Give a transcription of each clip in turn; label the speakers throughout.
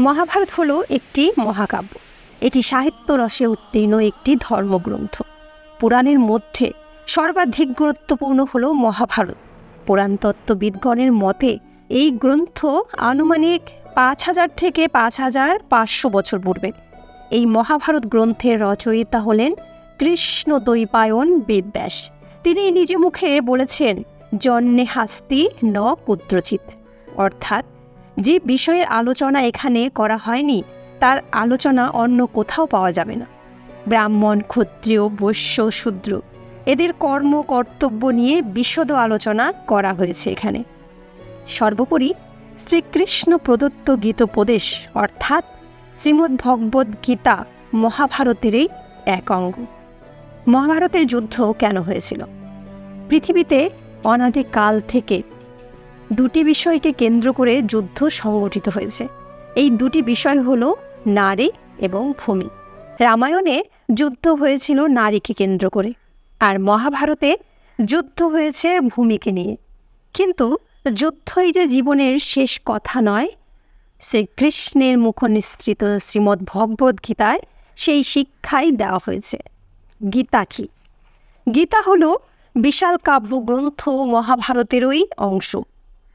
Speaker 1: মহাভারত হলো একটি মহাকাব্য। এটি সাহিত্য রসে উত্তীর্ণ একটি ধর্মগ্রন্থ। পুরাণের মধ্যে সর্বাধিক গুরুত্বপূর্ণ হলো মহাভারত। পুরাণতত্ত্ববিদগণের মতে, এই গ্রন্থ আনুমানিক পাঁচ হাজার থেকে পাঁচ হাজার পাঁচশো বছর পূর্বে। এই মহাভারত গ্রন্থের রচয়িতা হলেন কৃষ্ণ দৈপায়ন বেদব্যাস। তিনি নিজে মুখে বলেছেন জন্মে হাস্তি ন কুদ্রচিত অর্থাৎ যে বিষয়ের আলোচনা এখানে করা হয়নি, তার আলোচনা অন্য কোথাও পাওয়া যাবে না। ব্রাহ্মণ, ক্ষত্রিয়, বৈশ্য, শূদ্র, এদের কর্ম, কর্তব্য নিয়ে বিশদ আলোচনা করা হয়েছে এখানে। সর্বোপরি শ্রীকৃষ্ণ প্রদত্ত গীতোপদেশ, অর্থাৎ শ্রীমদ্ ভগবদ্ গীতা মহাভারতেরই এক অঙ্গ। মহাভারতের যুদ্ধ কেন হয়েছিল? পৃথিবীতে অনাদিকাল থেকে দুটি বিষয়কে কেন্দ্র করে যুদ্ধ সংগঠিত হয়েছে। এই দুটি বিষয় হল নারী এবং ভূমি। রামায়ণে যুদ্ধ হয়েছিল নারীকে কেন্দ্র করে, আর মহাভারতে যুদ্ধ হয়েছে ভূমিকে নিয়ে। কিন্তু যুদ্ধই যে জীবনের শেষ কথা নয়, সে শ্রীকৃষ্ণের মুখনিসৃত শ্রীমদ্ ভগবদ্ গীতায় সেই শিক্ষাই দেওয়া হয়েছে, গীতা কি। গীতা হল বিশাল কাব্যগ্রন্থ মহাভারতেরই অংশ।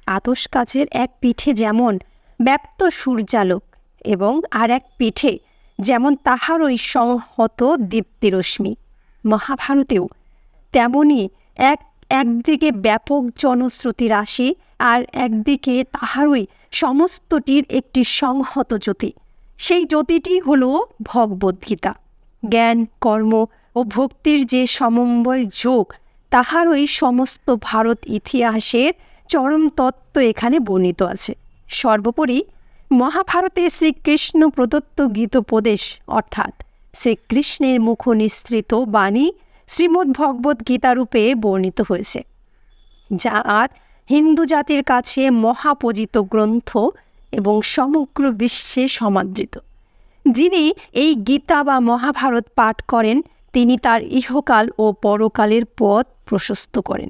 Speaker 1: আতস কাছের এক পিঠে যেমন ব্যপ্ত সূর্যালোক এবং আর এক পিঠে যেমন তাহারই সংহত দীপ্তিরশ্মি। মহাভারতেও তেমনি এক, একদিকে ব্যাপক জনশ্রুতি রাশি আর একদিকে তাহারই সমস্তটির একটি সংহত জ্যোতি। সেই জ্যোতিটি হল ভগবদ্গীতা জ্ঞান, কর্ম ও ভক্তির যে সমন্বয় যোগ তাহারই সমস্ত ভারত ইতিহাসের চরম তত্ত্ব এখানে বর্ণিত আছে। সর্বোপরি মহাভারতে শ্রীকৃষ্ণ প্রদত্ত গীতোপদেশ, অর্থাৎ শ্রীকৃষ্ণের মুখ নিঃসৃত বাণী শ্রীমদ্ ভগবদ্ গীতারূপে বর্ণিত হয়েছে, যা আজ হিন্দু জাতির কাছে মহাপজিত গ্রন্থ এবং সমগ্র বিশ্বে সমাদৃত। যিনি এই গীতা বা মহাভারত পাঠ করেন, তিনি তার ইহকাল ও পরকালের পথ প্রশস্ত করেন।